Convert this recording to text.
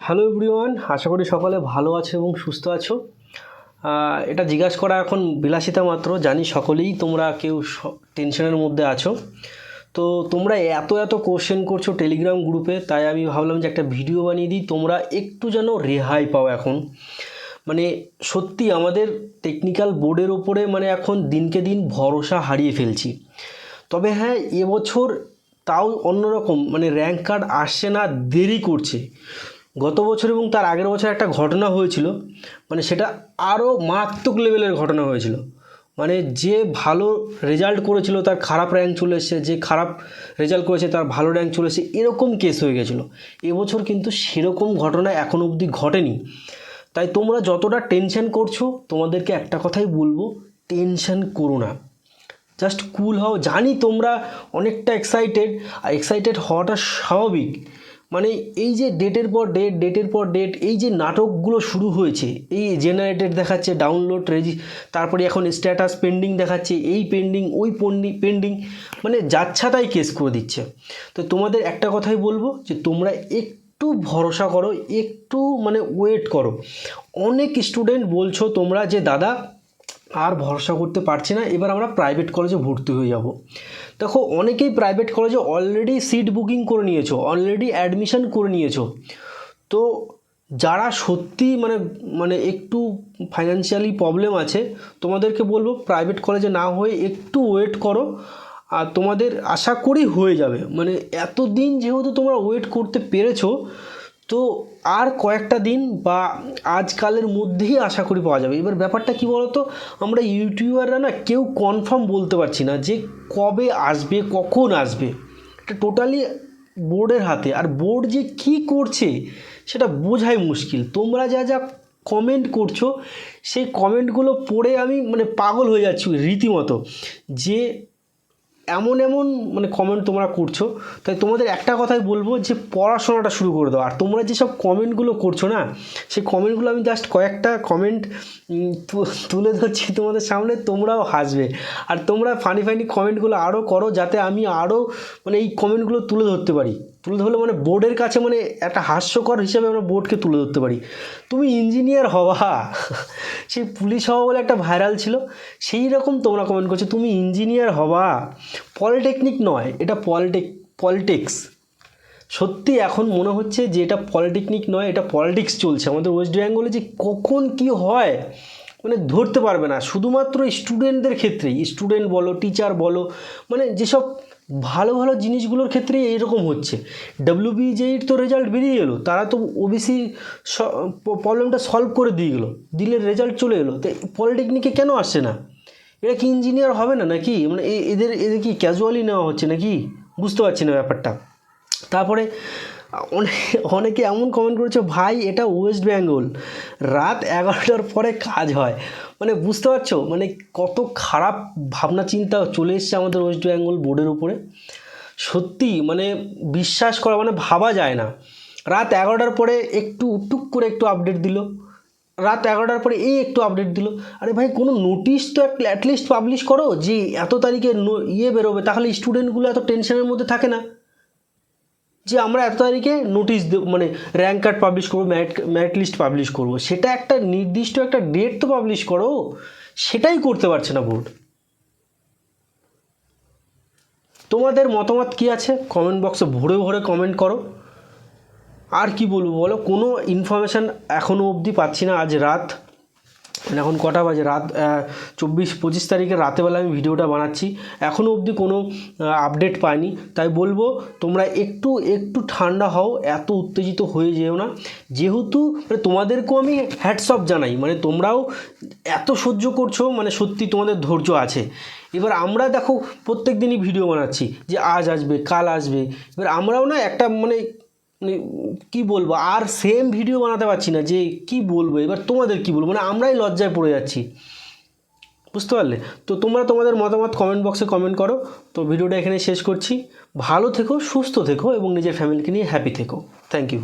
Hello everyone আশা করি সকলে ভালো আছো এবং সুস্থ আছো। এটা জিজ্ঞাসা করা এখন বিলাসিতা মাত্র, জানি সকলেই তোমরা কেউ টেনশনের মধ্যে আছো। তো তোমরা এত এত কোশ্চেন করছ টেলিগ্রাম গ্রুপে তাই আমি ভাবলাম যে একটা ভিডিও বানিয়ে দিই, তোমরা একটু যেন রেহাই পাও এখন। মানে সত্যি আমাদের টেকনিক্যাল বোর্ডের ওপরে মানে এখন দিনকে দিন ভরসা হারিয়ে ফেলছি। তবে হ্যাঁ এবছর তাও অন্যরকম মানে র্যাঙ্ক কার্ড আসছে না, দেরি করছে। গত বছর এবং তার আগের বছর একটা ঘটনা হয়েছিল মানে সেটা আরও মারাত্মক লেভেলের ঘটনা হয়েছিল। মানে যে ভালো রেজাল্ট করেছিল, তার খারাপ র্যাঙ্ক চলে এসেছে, যে খারাপ রেজাল্ট করেছে, তার ভালো র্যাঙ্ক চলে এসেছে, এরকম কেস হয়ে গেছিল। এবছর কিন্তু সেরকম ঘটনা এখনও অবধি ঘটেনি। তাই তোমরা যতটা টেনশন করছ, তোমাদেরকে একটা কথাই বলব টেনশন করো না। জাস্ট কুল হও। জানি তোমরা অনেকটা এক্সাইটেড আর এক্সাইটেড হওয়াটা স্বাভাবিক। মানে এই যে ডেটের পর ডেট ডেটের পর ডেট এই যে নাটকগুলো শুরু হয়েছে, এই জেনারেটেড দেখাচ্ছে ডাউনলোড রেজি তারপরে এখন স্ট্যাটাস পেন্ডিং দেখাচ্ছে, এই পেন্ডিং ওই পেন্ডিং মানে যাচ্ছা তাই কেস করে দিচ্ছে। তো তোমাদের একটা কথাই বলব যে তোমরা একটু ভরসা করো, একটু মানে ওয়েট করো। অনেক স্টুডেন্ট বলছো তোমরা যে, দাদা আর ভরসা করতে পারছি না। এবার আমরা প্রাইভেট কলেজে ভর্তি হয়ে যাব। দেখো, অনেকেই প্রাইভেট কলেজে অলরেডি সিট বুকিং করে নিয়েছো অলরেডি অ্যাডমিশন করে নিয়েছো। তো যারা সত্যি মানে মানে একটু ফাইন্যান্সিয়ালি প্রবলেম আছে, তোমাদেরকে বলব প্রাইভেট কলেজে না হয়ে একটু ওয়েট করো। আর তোমাদের আশা করি হয়ে যাবে। মানে এতদিন যেহেতু তোমরা ওয়েট করতে পেরেছ তো আর কয়েকটা দিন বা আজকালের মধ্যেই আশা করি পাওয়া যাবে। এবার ব্যাপারটা কি বলতো? আমরা ইউটিউবাররা না কেউ কনফার্ম বলতে পারছি না যে কবে আসবে, কখন আসবে। এটা টোটালি বোর্ডের হাতে। আর বোর্ড যে কি করছে, সেটা বোঝাই মুশকিল। তোমরা যা যা কমেন্ট করছ, সেই কমেন্টগুলো পড়ে আমি মানে পাগল হয়ে যাচ্ছি রীতিমতো। যে এমন এমন মানে কমেন্ট তোমরা করছ, তাই তোমাদের একটা কথাই বলব যে পড়াশোনাটা শুরু করে দাও। আর তোমরা যেসব কমেন্টগুলো করছ না, সেই কমেন্টগুলো আমি জাস্ট কয়েকটা কমেন্ট তুলে ধরছি তোমাদের সামনে, তোমরাও হাসবে। আর তোমরা ফানি ফানি কমেন্টগুলো আরও করো, যাতে আমি আরও মানে এই কমেন্টগুলো তুলে ধরতে পারি। তুলে ধরলে মানে বোর্ডের কাছে মানে একটা হাস্যকর হিসেবে আমরা বোর্ডকে তুলে ধরতে পারি। তুমি ইঞ্জিনিয়ার হওয়া সেই পুলিশ হওয়া বলে একটা ভাইরাল ছিল। সেই রকম তোমরা কমেন্ট করছ, তুমি ইঞ্জিনিয়ার হওয়া পলিটেকনিক নয়, এটা পলিটেক পলিটিক্স সত্যি এখন মনে হচ্ছে যে এটা পলিটেকনিক নয়, এটা পলিটিক্স চলছে। আমাদের ওয়েস্ট বেঙ্গলে যে কখন কি হয় মানে ধরতে পারবে না। শুধুমাত্র স্টুডেন্টদের ক্ষেত্রেই। স্টুডেন্ট বলো টিচার বলো মানে যেসব ভালো ভালো জিনিসগুলোর ক্ষেত্রে এইরকম হচ্ছে। ডাব্লিউবিজেইর তো রেজাল্ট বেরিয়ে এলো, তারা তো ওবিসি প্রবলেমটা সলভ করে দিয়ে গেলো দিলে রেজাল্ট চলে এলো। তো পলিটেকনিকে কেন আসছে না? এরা কি ইঞ্জিনিয়ার হবে না নাকি? মানে এদের এদের কি ক্যাজুয়ালি নেওয়া হচ্ছে নাকি? বুঝতে পারছি না ব্যাপারটা। তারপরে অনেক এমন কমেন্ট করেছে, ভাই, এটা ওয়েস্ট বেঙ্গল রাত এগারোটার পরে কাজ হয়। মানে বুঝতে পারছ? মানে কত খারাপ ভাবনা চিন্তা চলে এসছে আমাদের ওয়েস্ট বেঙ্গল বোর্ডের উপরে। সত্যি মানে বিশ্বাস করা মানে ভাবা যায় না। রাত এগারোটার পরে একটু টুক করে একটু আপডেট দিল। রাত এগারোটার পরে এই একটু আপডেট দিল। আরে ভাই, কোনো নোটিশ তো অ্যাটলিস্ট পাবলিশ করো যে এত তারিখে ইয়ে বেরোবে। তাহলে স্টুডেন্টগুলো এত টেনশনের মধ্যে থাকে না। যে আমরা এত তারিখে নোটিশ দেব মানে র্যাঙ্ক কার্ড পাবলিশ করব ম্যারিট ম্যারিট লিস্ট পাবলিশ করব। সেটা একটা নির্দিষ্ট একটা ডেট তো পাবলিশ করো, সেটাই করতে পারছে না বোর্ড তোমাদের মতামত কি আছে? কমেন্ট বক্সে ভরে ভরে কমেন্ট করো। আর কি বলব বলো? কোনো ইনফরমেশান এখনও অবধি পাচ্ছি না, আজ রাত। এখন কটা বাজে? রাত চব্বিশ, পঁচিশ তারিখে রাতেবেলা আমি ভিডিওটা বানাচ্ছি। এখনও অবধি কোনো আপডেট পাইনি। তাই বলব, তোমরা একটু একটু ঠান্ডা হও, এত উত্তেজিত হয়ে যেও না। যেহেতু মানে তোমাদেরকেও আমি হ্যাটসঅপ জানাই। মানে তোমরাও এত সহ্য করছ মানে সত্যি তোমাদের ধৈর্য আছে। এবার আমরা দেখো, প্রত্যেক দিনই ভিডিও বানাচ্ছি যে আজ আসবে, কাল আসবে। এবার আমরাও না একটা মানে মানে কী বলব? আর সেম ভিডিও বানাতে পারছি না যে কি বলব? এবার তোমাদের কি বলব? মানে আমরাই লজ্জায় পড়ে যাচ্ছি। বুঝতে পারলে? তো তোমরা তোমাদের মতামত কমেন্ট বক্সে কমেন্ট করো। তো ভিডিওটা এখানে শেষ করছি। ভালো থেকো, সুস্থ থেকো এবং নিজের ফ্যামিলিকে নিয়ে হ্যাপি থেকো। Thank you